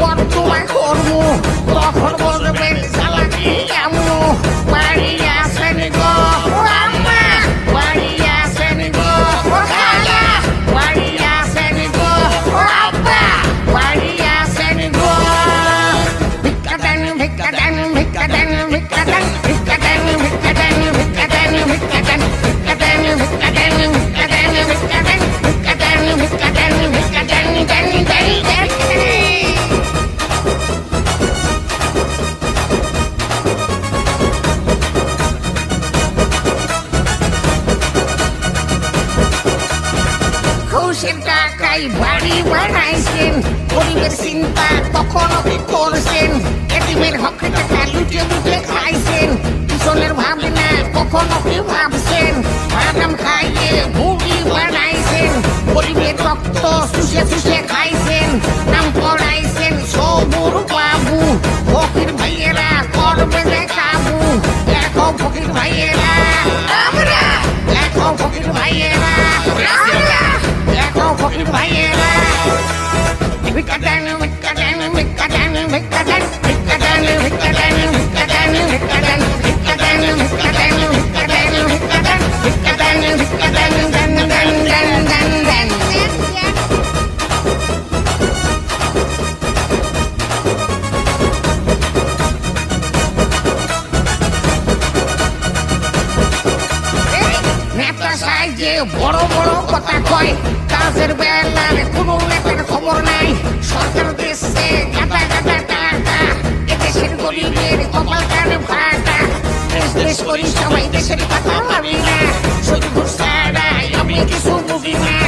বড় তোমায় করব তখন টাকায় বাড়ি বানাইছেন? গরিবের চিন্তা কখনো করছেন? এটিমের হকে টাকা লুটে লুটে খাইছেন। পিছনের ভাবনা কখনো কি ভাবছেন? বাদাম খাইয়ে ভুগি বানাইছেন। গরিবের রক্ত শুষে শুষে বড় বড় কথা কয় কাজের বেলার কোনো নেতার খবর নাই। সরকার করি সবাই দেশের কথা ভাবি না? শুধু ছাড়াই আমি কিছু বুঝি না।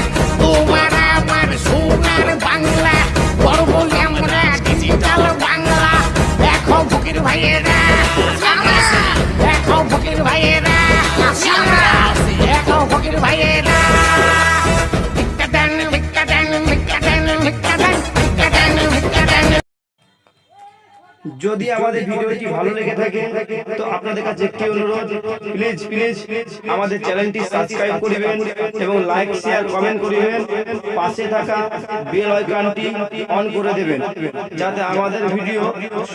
যদি আমাদের ভিডিওটি ভালো লেগে থাকে তো আপনাদের কাছে একটি অনুরোধ প্লিজ প্লিজ আমাদের চ্যানেলটি সাবস্ক্রাইব করিবেন এবং লাইক শেয়ার কমেন্ট করিবেন পাশে থাকা বেল আইকনটি অন করে দেবেন যাতে আমাদের ভিডিও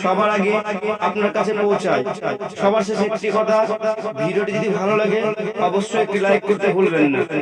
সবার আগে আপনার কাছে পৌঁছায়। সবার শেষে একটি কথা ভিডিওটি যদি ভালো লাগে অবশ্যই একটি লাইক করতে ভুলবেন না।